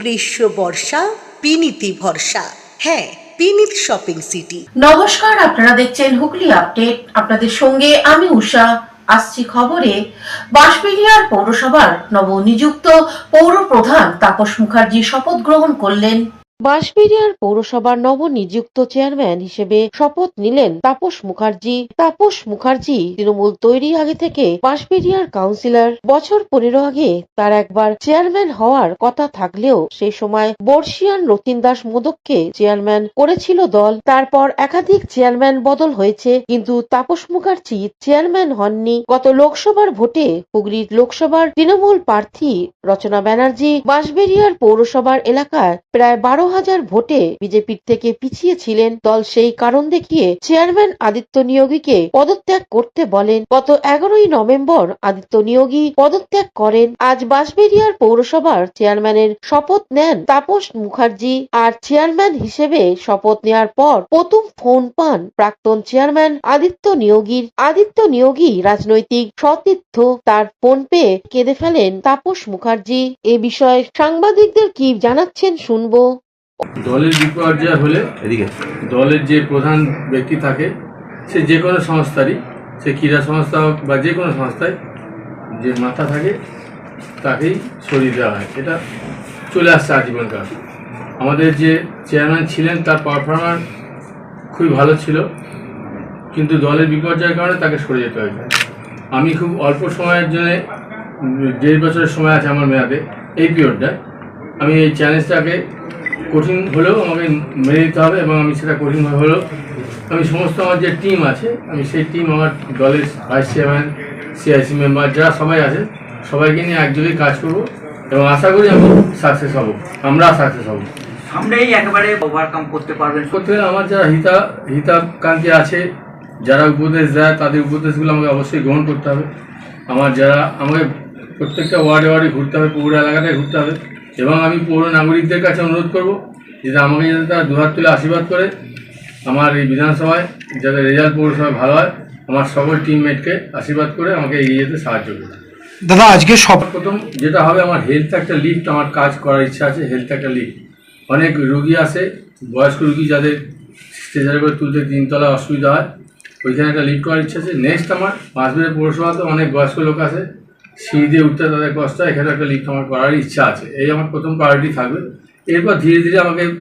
গ্রীষ্ম বর্ষা, পিনিতি ভরসা। হ্যাঁ পিনিত শপিং সিটি। নমস্কার, আপনারা দেখছেন হুগলি আপডেট। আপনাদের সঙ্গে আমি উষা। আসছি খবরে। বাঁশবেড়িয়ার পৌরসভার নবনিযুক্ত পৌর প্রধান তাপস মুখার্জি শপথ গ্রহণ করলেন। বাঁশবেড়িয়ার পৌরসভার নবনিযুক্ত চেয়ারম্যান হিসেবে শপথ নিলেন তাপস মুখার্জি। তাপস মুখার্জি তৃণমূল তৈরি আগে থেকে বাঁশবেড়িয়ার কাউন্সিলর। বছর পনেরো আগে তার একবার চেয়ারম্যান হওয়ার কথা থাকলেও সেই সময় বর্ষিয়ান রতিন দাস মোদককে চেয়ারম্যান করেছিল দল। তারপর একাধিক চেয়ারম্যান বদল হয়েছে, কিন্তু তাপস মুখার্জি চেয়ারম্যান হননি। গত লোকসভার ভোটে হুগলির লোকসভার তৃণমূল প্রার্থী রচনা ব্যানার্জি বাঁশবেড়িয়ার পৌরসভার এলাকায় প্রায় বারো হাজার ভোটে বিজেপির থেকে পিছিয়ে ছিলেন দল সেই কারণ দেখিয়ে চেয়ারম্যান আদিত্য নিয়োগীকে পদত্যাগ করতে বলেন। গত এগারোই নভেম্বর আদিত্য নিয়োগী পদত্যাগ করেন। আজ বাঁশবেড়িয়ার পৌরসভার চেয়ারম্যানের শপথ নেন তাপস মুখার্জি। আর চেয়ারম্যান হিসেবে শপথ নেওয়ার পর প্রথম ফোন পান প্রাক্তন চেয়ারম্যান আদিত্য নিয়োগীর। আদিত্য নিয়োগী রাজনৈতিক সতীর্থ তার ফোন পেয়ে কেঁদে ফেলেন তাপস মুখার্জি। এ বিষয়ে সাংবাদিকদের কি জানাচ্ছেন শুনব। দলের বিপর্যয় হলে এদিকে। দলের যে প্রধান ব্যক্তি থাকে সে যে কোনো সংস্থারই সে ক্রীড়া সংস্থা হোক বা যে কোনো সংস্থায় যে মাথা থাকে তাকেই সরিয়ে দেওয়া হয়। এটা চলে আসছে আজীবনকাল আমাদের যে চেয়ারম্যান ছিলেন তার পারফরম্যান্স খুবই ভালো ছিল কিন্তু দলের বিপর্যয়ের কারণে তাকে সরে যেতে হয়েছে। আমি খুব অল্প সময়ের জন্য দেড় বছরের সময় আছে আমার মেয়াদে এই পিরিয়ডটায় আমি এই চ্যালেঞ্জটাকে কঠিন হলেও আমাকে মেনে নিতে হবে এবং আমি সেটা কঠিন হলেও আমি সমস্ত আমার যে টিম আছে আমি সেই টিম আমার দলের ভাইস চেয়ারম্যান সিআইসি মেম্বার যারা সবাই আছে সবাইকে নিয়ে একযোগে কাজ করব এবং আশা করি আমি সাকসেস হব। আমরা সাকসেস হব। সামনেই একেবারে ওভারকাম করতে পারবেন। করতে গেলে আমার যারা হিতা হিতাকাঙ্ক্ষী আছে যারা উপদেশ দেয় তাদের উপদেশগুলো আমাকে অবশ্যই গ্রহণ করতে হবে। আমার যারা আমাকে প্রত্যেকটা ওয়ার্ডে ওয়ার্ডে ঘুরতে হবে পৌর এলাকাটায় ঘুরতে হবে এবং আমি পৌর নাগরিকদের কাছে অনুরোধ করব যাতে আমাকে যাতে তারা দুহাত তুলে আশীর্বাদ করে আমার এই বিধানসভায় যাতে রেজাল্ট পৌরসভায় ভালো হয় আমার সকল টিমমেটকে আশীর্বাদ করে আমাকে এগিয়ে যেতে সাহায্য করে দাদা আজকে সব প্রথম যেটা হবে আমার হেলথ একটা লিফট আমার কাজ করার ইচ্ছা আছে হেলথ একটা লিফট অনেক রুগী আসে বয়স্ক রুগী যাদের স্ট্রেচারে করে তুলতে তিনতলা অসুবিধা হয় ওইখানে একটা লিফট করার ইচ্ছা আছে। নেক্সট আমার পাঁচবিরের পৌরসভাতে অনেক বয়স্ক লোক আছে সিঁড়ি দিয়ে উঠতে তাদের কষ্ট হয় এখানে একটা লিফট আমার করার ইচ্ছা আছে। এই আমার প্রথম প্রায়োরিটি থাকবে। এরপর ধীরে ধীরে আমাকে